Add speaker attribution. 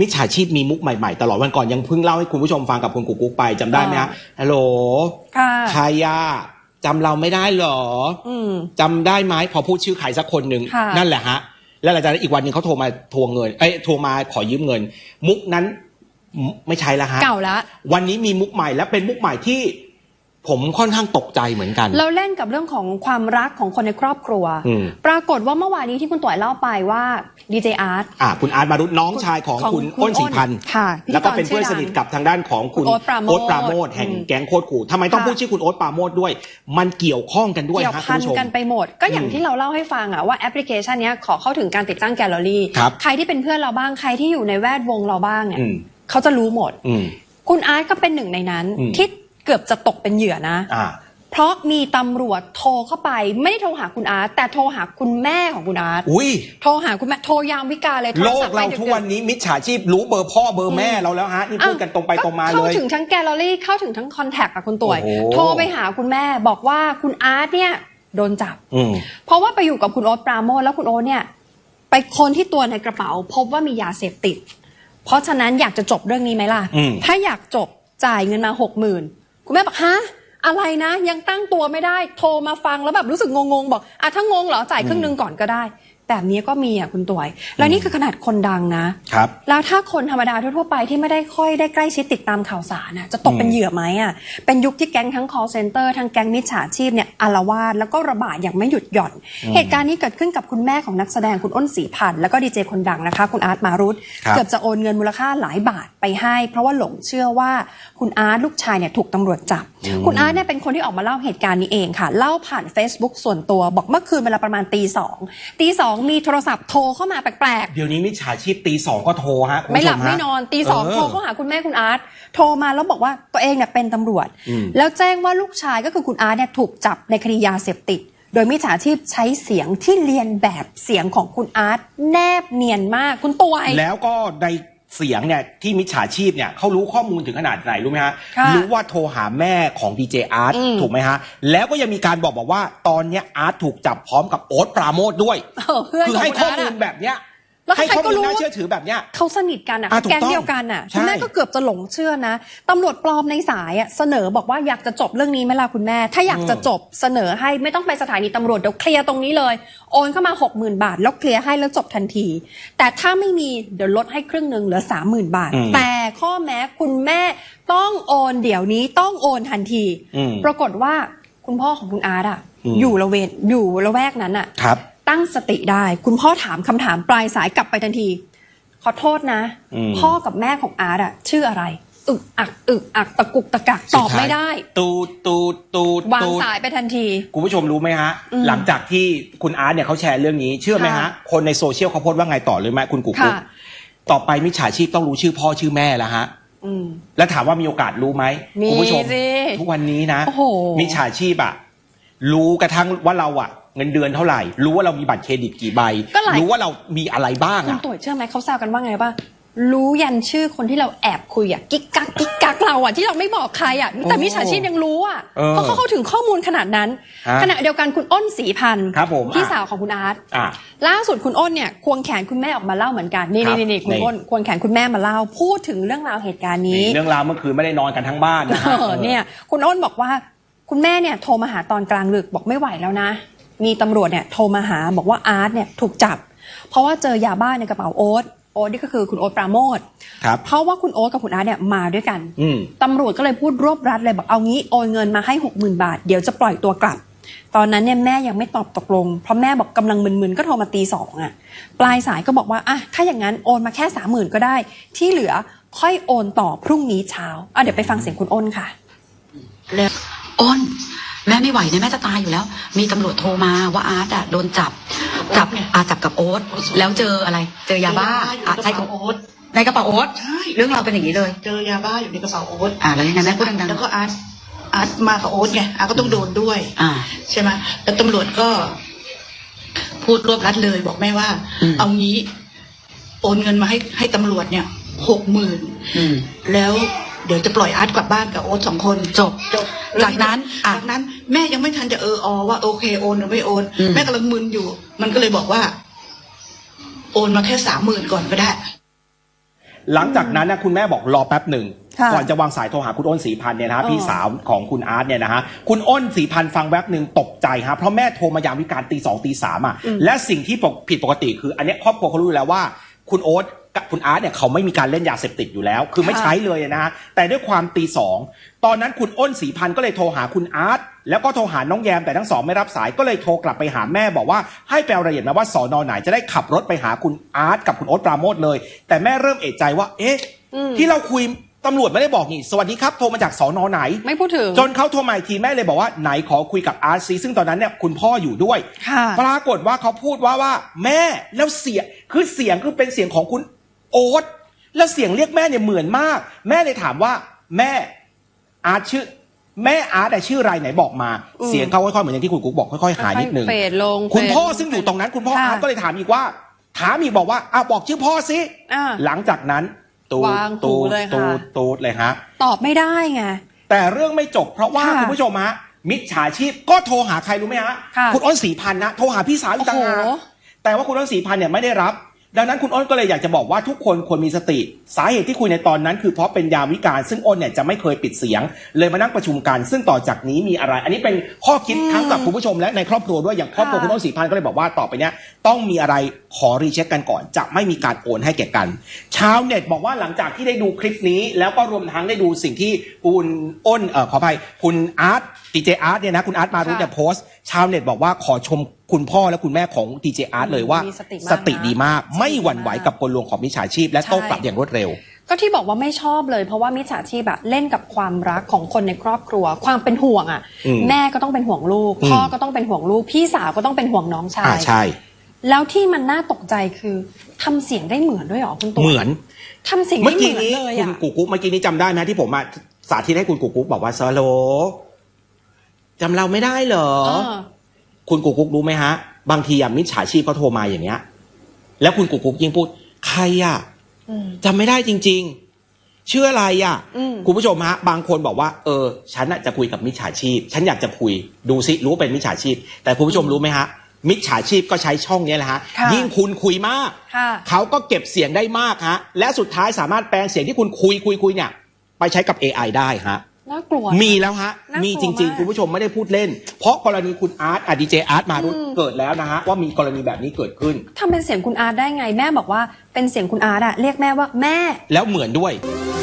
Speaker 1: มิจฉาชีพมีมุกใหม่ๆ ตลอดวันก่อนยังเพิ่งเล่าให้คุณผู้ชมฟังกับคุณกุ๊กกุ๊กไปจำได้ไหมฮะฮัลโหล
Speaker 2: ค่ะ
Speaker 1: ใครอะจำเราไม่ได้เหรอ
Speaker 2: อืม
Speaker 1: จำได้ไหมพอพูดชื่อใครสักคนหนึ่ง
Speaker 2: ค่ะ
Speaker 1: นั่นแหละฮะ แล้วหลังจากนั้นอีกวันหนึ่งเขาโทรมาทวงเงินเอ้ยโทรมาขอยืมเงิน มุกนั้นมุไม่ใช่ละฮะ
Speaker 2: เก่าละ
Speaker 1: วันนี้มีมุกใหม่และเป็นมุกใหม่ที่ ผมค่อนข้างตกใจเหมือนกัน
Speaker 2: เราเล่นกับเรื่องของความรักของคนในครอบครัว
Speaker 1: อืม
Speaker 2: ปรากฏว่าเมื่อวานนี้ที่คุณต่อยเล่าไปว่าดีเจอาร์ต
Speaker 1: อ่าคุณอาร์ตมารุตน้องชายของ
Speaker 2: ของ
Speaker 1: คุณ
Speaker 2: คุณ
Speaker 1: อ้นสีพันธ์
Speaker 2: ค่ะพิธีกร
Speaker 1: แล้วก็เป็นเพื่อนสนิทกับทางด้านของคุณ
Speaker 2: คุณโอ๊ตปราโมท
Speaker 1: โอ๊ตปราโมทแห่ง
Speaker 2: อืม
Speaker 1: แก๊งโคตรขู่ทำไมต้อง
Speaker 2: ค่ะ
Speaker 1: พูดชื่อคุณโอ๊ตปราโมทด้วย มันเกี่ยวข้องกันด้วย
Speaker 2: เกี่ยว
Speaker 1: ฮะคุ
Speaker 2: พั
Speaker 1: ณ
Speaker 2: น
Speaker 1: ผู้ชม
Speaker 2: กันไปหมด ก็อย่าง
Speaker 1: อืม
Speaker 2: ที่เราเล่าให้ฟังอะว่าแอปพลิเคชันเนี้ยขอเข้าถึงการติดตั้งแกลเลอรี่
Speaker 1: ครับ
Speaker 2: ใครที่เป็นเพื่อนเราบ้างใครที่อยู่ในแวดวงเราบ้างเนี่ย
Speaker 1: อืม
Speaker 2: เขาจะรู้หมด
Speaker 1: อืม
Speaker 2: คุณอาร์ตก็เป็นหนึ่งในนั้น
Speaker 1: อืม
Speaker 2: ที่ เกือบจะตกเป็นเหยื่อนะ
Speaker 1: อ่า
Speaker 2: เพราะมีตำรวจโทรเข้าไป ไม่ได้โทรหาคุณอาร์ตแต่โทรหาคุณแม่ของคุณอาร์ต
Speaker 1: อุ้ย
Speaker 2: โทรหาคุณแม่โทรยามวิกาเลยโท
Speaker 1: โล
Speaker 2: ร
Speaker 1: ก
Speaker 2: ศัพท์ไป
Speaker 1: เรา
Speaker 2: ดึกๆ
Speaker 1: ทุกวันนี้มิจฉาชีพรู้เบอร์พ่อเบอร์แม่เราแล้วฮะนี่พูดกันตรงไปตรงมาเล
Speaker 2: เข้าย ถึงทั้งแกลเลอรี่เข้าถึงทั้งคอนแทคกับคุณต่วย
Speaker 1: โอ้โห
Speaker 2: โทรไปหาคุณแม่บอกว่าคุณอาร์ตเนี่ยโดนจับ
Speaker 1: อืม
Speaker 2: เพราะว่าไปอยู่กับคุณโอ๊ตปราโมทแล้วคุณโอ๊ตเนี่ย ไปคนที่ตัวในกระเป๋า พบว่ามียาเสพติด เพราะฉะนั้นอยากจะจบเรื่องนี้ไหมล่ะ
Speaker 1: อืม
Speaker 2: ถ้าอยากจบจ่ายเงินมาหกหมื่น คุณแม่บอกฮะอะไรนะ ยังตั้งตัวไม่ได้โทรมาฟังแล้วแบบรู้สึกงงๆบอกอะถ้างงเหรอจ่ายครึ่งหนึ่งก่อนก็ได้ แบบนี้ก็มีอะคุณตวย แล้วนี่คือขนาดคนดังนะ
Speaker 1: ครับ
Speaker 2: แล้วถ้าคนธรรมดาทั่วๆไปที่ไม่ได้ค่อยได้ใกล้ชิดติดตามข่าวสารน่ะจะตกเป็นเหยื่อไหมอะเป็นยุคที่แก๊งทั้ง call center ทั้งแก๊งมิจฉาชีพเนี่ยอารวาสแล้วก็ระบาดอย่างไม่หยุดหย่อน เหตุการณ์นี้เกิดขึ้นกับคุณแม่ของนักแสดงคุณอ้นศรีพันธ์แล้วก็ดีเจคนดังนะคะ คุณอาร์ตมารุต
Speaker 1: ครับ
Speaker 2: เกือบจะโอนเงินมูลค่าหลายบาทไปให้ เพราะว่าหลงเชื่อว่าคุณอาร์ตลูกชายเนี่ยถูกตำรวจจับ คุณอาร์ตเนี่ยเป็นคนที่ออกมาเล่าเหตุการณ์นี้เองค่ะ เล่าผ่าน Facebook ส่วนตัวบอกเมื่อคืนเวลาประมาณตีสองตีสองมีโทรศัพท์โทรเข้ามาแปลกๆ
Speaker 1: เดี๋ยวนี้มิจฉาชีพตีสองก็โทรฮะคุณ
Speaker 2: ไม่
Speaker 1: ผู้
Speaker 2: ห
Speaker 1: ช
Speaker 2: ลับ
Speaker 1: ฮะ
Speaker 2: ไม่นอนตีสอง
Speaker 1: เออ
Speaker 2: โทรเข้าหาคุณแม่คุณอาร์ตโทรมาแล้วบอกว่าตัวเองเนี่ยเป็นตำรวจ
Speaker 1: อืม
Speaker 2: แล้วแจ้งว่าลูกชายก็คือคุณอาร์ตเนี่ยถูกจับในคดียาเสพติด โดยมิจฉาชีพใช้เสียงที่เรียนแบบเสียงของคุณอาร์ตแนบเนียนมากคุณตัวไอ
Speaker 1: แล้วก็ใน เสียงเนี่ยที่มิจฉาชีพเนี่ยเขารู้ข้อมูลถึงขนาดไหนรู้ไหมฮะ
Speaker 2: ค่ะ
Speaker 1: รู้ว่าโทรหาแม่ของดีเจอาร์ต
Speaker 2: อืม
Speaker 1: ถูกไหมฮะ แล้วก็ยังมีการบอกบอกว่าตอนเนี้ยอาร์ตถูกจับพร้อมกับโอ๊ตปราโมทด้วย
Speaker 2: เออเพื่อน
Speaker 1: คือ
Speaker 2: ของ
Speaker 1: ให้
Speaker 2: คุณ
Speaker 1: ข้อ
Speaker 2: อาร์ต
Speaker 1: มูล
Speaker 2: อะ
Speaker 1: แบบเนี้ย
Speaker 2: แล้ว
Speaker 1: ให้
Speaker 2: ใคร
Speaker 1: ข้อ
Speaker 2: ก็
Speaker 1: มูล
Speaker 2: รู้
Speaker 1: น่า
Speaker 2: ว่า
Speaker 1: เชื่อถือแบบเนี้ย
Speaker 2: เขาสนิทกันอะ
Speaker 1: อะถูก
Speaker 2: แก๊ง
Speaker 1: ต้อง
Speaker 2: เดียวกันอะ
Speaker 1: ใช่
Speaker 2: คุณแม่ก็เกือบจะหลงเชื่อนะตำรวจปลอมในสายอะเสนอบอกว่าอยากจะจบเรื่องนี้ไหมล่ะคุณแม่ ถ้าอยากจะจบเสนอให้ไม่ต้องไปสถานีตำรวจเดี๋ยวเคลียร์ตรงนี้เลย โอนเข้ามา 6 0,000 บาท แล้วเคลียร์ให้แล้วจบทันที แต่ถ้าไม่มีเดี๋ยวลดให้ครึ่งหนึ่งเหลือ 30,000 บาท
Speaker 1: อืม
Speaker 2: แต่ข้อแม้คุณแม่ต้องโอนเดี๋ยวนี้ต้องโอนทันที
Speaker 1: อืม
Speaker 2: ปรากฏว่าคุณพ่อของคุณอาร์ตอะ
Speaker 1: อืม
Speaker 2: อยู่ละเวนอยู่ละแวกนั้นอะ
Speaker 1: ครับ
Speaker 2: ตั้งสติได้ คุณพ่อถามคำถามปลายสายกลับไปทันที ขอโทษนะ
Speaker 1: อืม
Speaker 2: พ่อกับแม่ของอาร์ตอะชื่ออะไร อึกอักอึกอักตะกุกตะกักตอบไม่ได้
Speaker 1: ตูดตูดตูด
Speaker 2: วาง
Speaker 1: ตูด
Speaker 2: สายไปทันที
Speaker 1: คุณผู้ชมรู้ไหมฮะ
Speaker 2: อืม
Speaker 1: หลังจากที่คุณอาร์ตเนี่ยเขาแชร์เรื่องนี้ เชื่อไหมฮะ
Speaker 2: ค่ะ
Speaker 1: คนในโซเชียลเขาโพสต์ว่าไงต่อเลยไหมคุณกุ๊กกุ๊ก
Speaker 2: ค่ะ
Speaker 1: ต่อไปมิจฉาชีพต้องรู้ชื่อพ่อชื่อแม่แล้วฮะ
Speaker 2: อืม
Speaker 1: แล้วถามว่ามีโอกาสรู้ไหม
Speaker 2: มี
Speaker 1: คุณผู้ชม
Speaker 2: สิ
Speaker 1: ทุกวันนี้นะ
Speaker 2: โอ้โห
Speaker 1: มิจฉาชีพอะรู้กระทั่งว่าเราอะ เงินเดือนเท่าไหร่ รู้ว่าเรามีบัตรเครดิตกี่ใบ
Speaker 2: ก็หลาย
Speaker 1: รู้ว่าเรามีอะไรบ้าง
Speaker 2: คุณ
Speaker 1: อะ
Speaker 2: ตุ๋ยเชื่อไหมเขาแซวกันว่าไงป่ะรู้ยันชื่อคนที่เราแอบคุยอะกิ๊กกักกิ๊กกักเราอะที่เราไม่บอกใครอะแต่มิจฉาชีพยังรู้อะ
Speaker 1: เออ
Speaker 2: เพราะเขาเข้าถึงข้อมูลขนาดนั้น
Speaker 1: ฮะ
Speaker 2: ขณะเดียวกันคุณอ้นสีพันธ์
Speaker 1: ครับผม
Speaker 2: พี่
Speaker 1: อะ
Speaker 2: สาวของคุณอาร์ต
Speaker 1: อะ
Speaker 2: ล่าสุดคุณอ้นเนี่ยควงแขนคุณแม่ออกมาเล่าเหมือนกันนี่
Speaker 1: ครับ
Speaker 2: นี่นี่คุณ
Speaker 1: นี่
Speaker 2: อ้นควงแขนคุณแม่มาเล่าพูดถึงเรื่องราวเหตุการณ์นี้
Speaker 1: เรื่องราวเมื่อคืนไม่ได้นอนกันทั้งบ้านนะฮะ
Speaker 2: เออเนี่ยคุณอ้นบอกว่าคุณแม่เนี่ยโทรมาหาตอนกลางดึกบอกไม่ไหวแล้วนะ มีตำรวจเนี่ยโทรมาหาบอกว่าอาร์ตเนี่ยถูกจับ เพราะว่าเจอยาบ้าในกระเป๋าโอ๊ตโอ๊ตนี่ก็คือคุณโอ๊ตปราโมท
Speaker 1: ครับ
Speaker 2: เพราะว่าคุณโอ๊ตกับคุณอาร์ตเนี่ยมาด้วยกัน
Speaker 1: อืม
Speaker 2: ตำรวจก็เลยพูดรวบรัดเลยบอกเอางี้โอนเงินมาให้หกหมื่นบาท เดี๋ยวจะปล่อยตัวกลับ ตอนนั้นเนี่ยแม่ยังไม่ตอบตกลง เพราะแม่บอกกำลังมึนๆก็โทรมาตีสองอะ ปลายสายก็บอกว่าอะถ้าอย่างนั้นโอนมาแค่สามหมื่นก็ได้ ที่เหลือค่อยโอนต่อพรุ่งนี้เช้าอะเดี๋ยวไปฟังเสียงคุณอ้นค่ะ
Speaker 3: แล้วอ้น แม่ไม่ไหวเนี่ยแม่จะตายอยู่แล้ว มีตำรวจโทรมาว่าอาร์ตอะโดนจับจับอาจับกับโอ๊ตแล้วเจออะไร เจอยาบ้า
Speaker 4: อยู่
Speaker 3: อะ
Speaker 4: ในกระ
Speaker 3: ใช่
Speaker 4: เป๋าโอ๊ต
Speaker 3: ในกระเป๋าโอ๊ต
Speaker 4: ใช่
Speaker 3: เรื่องเราวเป็นอย่างนี้เลย
Speaker 4: เจอยาบ้าอยู่ในกระเป๋าโอ๊ต
Speaker 3: อ่าแล้วยังไงแม่พูดดัง
Speaker 4: แล้วก็อาร์ตอาร์ตมากับโอ๊ตไงอาร์ตก็ต้องโดนด้วย
Speaker 3: ๆอ่า
Speaker 4: ใช่ไหมแล้วตำรวจก็ พูดรวบรัดเลยบอกแม่ว่า
Speaker 3: อืม
Speaker 4: เอางี้ โอนเงินมาให้ให้ตำรวจเนี่ยหกหมื่น
Speaker 3: อืม
Speaker 4: แล้ว เดี๋ยวจะปล่อยอาร์ตกลับบ้านกับโอ๊ตสองคน
Speaker 3: จบ
Speaker 4: จบ
Speaker 3: จากนั้นอะ
Speaker 4: จากนั้นแม่ยังไม่ทันจะเอออว่าโอเคโอนหรือไม่โอน
Speaker 3: อืม
Speaker 4: แม่กำลังมึนอยู่ มันก็เลยบอกว่า โอนมาแค่สามหมื่นก่อนก็ได้
Speaker 1: หลังจากนั้นนะคุณแม่บอกรอแป๊บหนึ่ง
Speaker 2: ค่ะ
Speaker 1: ก่อนจะวางสายโทรหาคุณอ้นศรีพันธ์เนี่ยนะฮะ
Speaker 2: อ๋อ
Speaker 1: พี่สาวของคุณอาร์ตเนี่ยนะฮะคุณอ้นศรีพันธ์ฟังแวบหนึ่งตกใจฮะเพราะแม่โทรมายามวิการตีสองตีสามอะและสิ่งที่ปกผิดปกติคือ อันเนี้ยครอบครัวเขารู้อยู่แล้วว่า คุณโอ๊ตกับ คุณอาร์ตเนี่ยเขาไม่มีการเล่นยาเสพติดอยู่แล้ว คือไม่
Speaker 2: ค่ะ
Speaker 1: ใช้เลยนะฮะแต่ด้วยความตีสองตอนนั้นคุณอ้นศรีพันธ์ก็เลยโทรหาคุณอาร์ตแล้วก็โทรหาน้องแยมแต่ทั้งสองไม่รับสายก็เลยโทรกลับไปหาแม่บอกว่าให้ไปเอารายละเอียดมาว่าสอนอไหนจะได้ขับรถไปหาคุณอาร์ตกับคุณโอ๊ตปราโมทเลย แต่แม่เริ่มเอะใจว่า เอ๊ะ
Speaker 2: อืม
Speaker 1: ที่เราคุยตำรวจไม่ได้บอกนี่ สวัสดีครับ โทรมาจากสอนอไหน
Speaker 2: ไม่พูดถึง
Speaker 1: จนเขาโทรมาอีกทีแม่เลยบอกว่าไหนขอคุยกับอาร์ตซีซึ่งตอนนั้นเนี่ยคุณพ่ออยู่ด้วย
Speaker 2: ค่ะ
Speaker 1: ปรากฏว่าเขาพูดว่าว่าแม่แล้วเสียงคือเสียงคือเป็นเสียงของคุณ โอ๊ตแล้วเสียงเรียกแม่เนี่ยเหมือนมาก แม่เลยถามว่า แม่อาร์ตชื่อ แม่อาร์ตอะชื่ออะไรไหนบอกมา
Speaker 2: อืม
Speaker 1: เสียงเขาค่อยๆเหมือนอย่างที่คุณกุ๊กบอกค่อยๆหายนิดนึง
Speaker 2: ค่อยๆเฟดลง
Speaker 1: คุณพ่อ
Speaker 2: เฟดลง
Speaker 1: ซึ่งอยู่ตรงนั้นคุณพ่อ
Speaker 2: ค่ะ
Speaker 1: อาร์ตก็เลยถามอีกว่า ถามอีกบอกว่าอ้าวบอกชื่อพ่อสิ
Speaker 2: อ่า
Speaker 1: หลังจากนั้น ตูด
Speaker 2: วางหู
Speaker 1: ตูด
Speaker 2: เลยค่ะ
Speaker 1: ตูดตูดเลยฮะ
Speaker 2: ตอบไม่ได้ไง
Speaker 1: แต่เรื่องไม่จบเพราะว่า
Speaker 2: ค่ะ
Speaker 1: คุณผู้ชมฮะมิจฉาชีพก็โทรหาใครรู้ไหมฮะ
Speaker 2: ค่ะ
Speaker 1: ณอ้นศรีพันธ์นะโทรหาพี่สาวอีกต่างหาก
Speaker 2: โอ้โห
Speaker 1: แต่ว่าคุณอ้นศรีพันธ์เนี่ยไม่ได้รับ ดังนั้นคุณอ้นก็เลยอยากจะบอกว่าทุกคนควรมีสติ สาเหตุที่คุยในตอนนั้น คือเพราะเป็นยามวิการ ซึ่งอ้นเนี่ยจะไม่เคยปิดเสียง เลยมานั่งประชุมกัน ซึ่งต่อจากนี้มีอะไร อันนี้เป็นข้อคิดทั้งกับคุณผู้ชมและในครอบครัวด้วยอย่างครอบครัว
Speaker 2: คุ
Speaker 1: ณอ้นศรีพันธ์ก็เลยบอกว่าต่อไปเนี้ยต้องมีอะไรขอรีเช็คกันก่อน จะไม่มีการโอนให้แก่กัน ชาวเน็ตบอกว่าหลังจากที่ได้ดูคลิปนี้ แล้วก็รวมทั้งได้ดูสิ่งที่คุณอ้นเอ่อขออภัยคุณอาร์ตดีเจอาร์ตเนี่ยนะคุณอาร์ตมารุธเนี่ยโพสต์ชาวเน็ตบอกว่าขอชมคุณพ่อและคุณแม่ของดีเจอาร์ตเลยว่า
Speaker 2: มีสติมาก
Speaker 1: สติดีมาก
Speaker 2: นะ
Speaker 1: ไม่หวั่นไหวกับกลลวงของมิจฉาชีพ และ
Speaker 2: ใช่
Speaker 1: โต้กลับอย่างรวดเร็ว
Speaker 2: ก็ที่บอกว่าไม่ชอบเลย เพราะว่ามิจฉาชีพอะเล่นกับความรักของคนในครอบครัว ความเป็นห่วงอะ
Speaker 1: อืม
Speaker 2: แม่ก็ต้องเป็นห่วงลูก
Speaker 1: อืม
Speaker 2: พ่อก็ต้องเป็นห่วงลูก พี่สาวก็ต้องเป็นห่วงน้องชา
Speaker 1: อ่าย ใช่
Speaker 2: แล้วที่มันน่าตกใจคือทำเสียงได้เหมือนด้วยเหรอคุณตัว
Speaker 1: เหมือน
Speaker 2: ทำเสียง
Speaker 1: เมื่
Speaker 2: ได้
Speaker 1: อ
Speaker 2: เหมื
Speaker 1: กี้
Speaker 2: อน
Speaker 1: นี้
Speaker 2: เลย
Speaker 1: คุ
Speaker 2: อะ
Speaker 1: ณกูกุ๊กเมื่อกี้นี้จำได้ไหมที่ผมอะสาธิตให้คุณกูกุ๊กบอกว่าสโล จำเราไม่ได้เหรอ
Speaker 2: เออ
Speaker 1: คุณกูกุ๊กรู้ไหมฮะ บางทีอะมิจฉาชีพเขาโทรมาอย่างเงี้ย แล้วคุณกูกุ๊กยิ่งพูด ใครอะ
Speaker 2: อืม
Speaker 1: จำไม่ได้จริงๆชื่ออะไรอะ
Speaker 2: อืม
Speaker 1: คุณผู้ชมฮะ บางคนบอกว่า เออ ฉันน่ะจะคุยกับมิจฉาชีพ ฉันอยากจะคุย ดูซิรู้ว่าเป็นมิจฉาชีพ แต่คุณผู้ชมรู้ไหมฮะมิจฉาชีพก็ใช้ช่องเนี้ยแหละฮะ
Speaker 2: ค่ะ
Speaker 1: ยิ่งคุณคุยมาก
Speaker 2: ค่ะ
Speaker 1: เขาก็เก็บเสียงได้มากฮะ และสุดท้ายสามารถแปลงเสียงที่คุณคุยคุยคุยเนี่ย ไปใช้กับ AI ได้ฮะ
Speaker 2: น่ากลัว
Speaker 1: มีแล้วฮะ
Speaker 2: น่ากลัว
Speaker 1: มีจริง
Speaker 2: มาก
Speaker 1: ๆ คุณผู้ชมไม่ได้พูดเล่น เพราะกรณีคุณอาร์ตอดีเจอาร์ตมารุธ
Speaker 2: อืม
Speaker 1: เกิดแล้วนะฮะ ว่ามีกรณีแบบนี้เกิดขึ้น
Speaker 2: ทำเป็นเสียงคุณอาร์ตได้ไง แม่บอกว่าเป็นเสียงคุณอาร์ตอะเรียกแม่ว่าแม่
Speaker 1: แล้วเหมือนด้วย
Speaker 2: อ